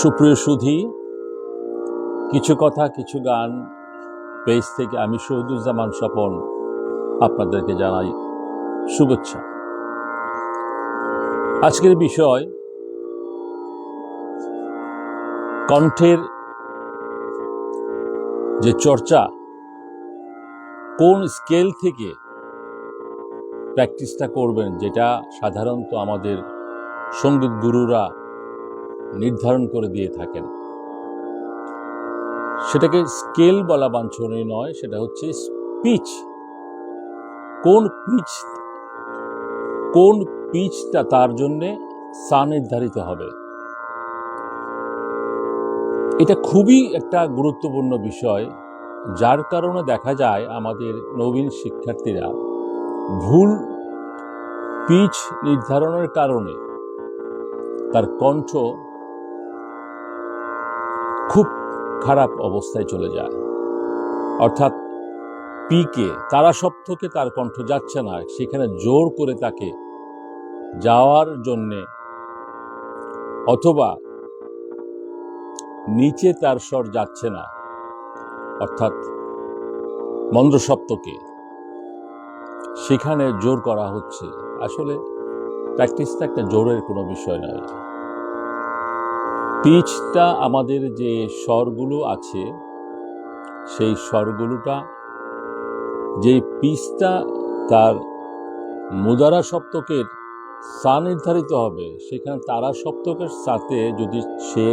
সুপ্রিয় সুধি, কিছু কথা, কিছু গান পেজ থেকে আমি শহীদুজ্জামান স্বপন আপনাদেরকে জানাই শুভেচ্ছা। আজকের বিষয় কণ্ঠের যে চর্চা, কোন স্কেল থেকে প্র্যাকটিসটা করবেন, যেটা সাধারণত আমাদের সংগীত গুরুরা নির্ধারণ করে দিয়ে থাকেন। সেটাকে স্কেল বলা বাঞ্ছনীয় নয়, সেটা হচ্ছে পিচ কোন পিচ, কোন পিচটা তার জন্যে সা নির্ধারিত হবে? এটা খুবই একটা গুরুত্বপূর্ণ বিষয়, যার কারণে দেখা যায় আমাদের নবীন শিক্ষার্থীরা ভুল পিচ নির্ধারণের কারণে তার কণ্ঠ খুব খারাপ অবস্থায় চলে যায়। অর্থাৎ পিকে তারা সপ্তকে তার কণ্ঠ যাচ্ছে না, সেখানে জোর করে তাকে যাওয়ার জন্যে অথবা নিচে তার স্বর যাচ্ছে না, অর্থাৎ মন্দ্র সপ্তকে সেখানে জোর করা হচ্ছে। আসলে প্র্যাকটিসটা একটা জোরের কোনো বিষয় নয়। পিচটা আমাদের যে স্বরগুলো আছে, সেই স্বরগুলোটা, যে পিচটা তার মুদারা সপ্তকের সা নির্ধারিত হবে, সেখানে তারা সপ্তকের সাথে যদি সে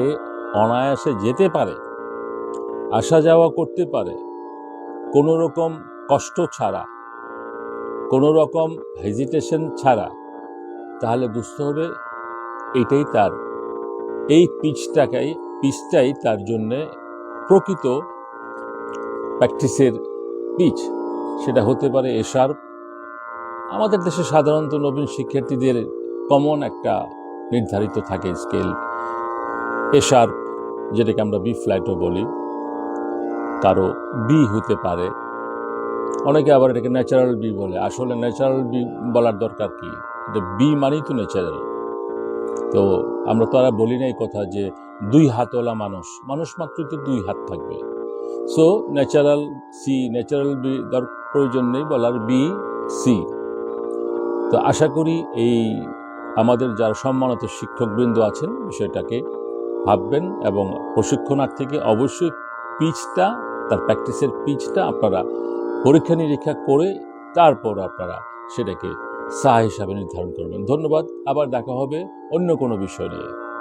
অনায়াসে যেতে পারে, আসা যাওয়া করতে পারে কোনো রকম কষ্ট ছাড়া কোনো রকম হেজিটেশন ছাড়া, তাহলে বুঝতে হবে এটাই তার এই পিচটাকেই, পিচটাই তার জন্যে প্রকৃত প্র্যাকটিসের পিচ। সেটা হতে পারে এশার আমাদের দেশে সাধারণত নবীন শিক্ষার্থীদের কমন একটা নির্ধারিত থাকে স্কেল। এশার যেটাকে আমরা বি ফ্ল্যাটও বলি, কারও বি হতে পারে। অনেকে আবার এটাকে ন্যাচারাল বি বলে। আসলে ন্যাচারাল বি বলার দরকার কি? এটা বি মানেই তো ন্যাচারাল তো আমরা তো আর বলি না এই কথা যে দুই হাতওয়ালা মানুষ মানুষ মাত্র তো দুই হাত থাকবে। So natural C natural B দর প্রয়োজন নেই বলার বি সি তো আশা করি এই আমাদের যারা সম্মানিত শিক্ষকবৃন্দ আছেন বিষয়টাকে ভাববেন এবং প্রশিক্ষণার্থীকে অবশ্যই পিচটা, তার প্র্যাকটিসের পিচটা আপনারা পরীক্ষা নিরীক্ষা করে তারপর আপনারা সেটাকে সা হিসাবে নির্ধারণ করবেন। ধন্যবাদ। আবার দেখা হবে অন্য কোনো বিষয় নিয়ে।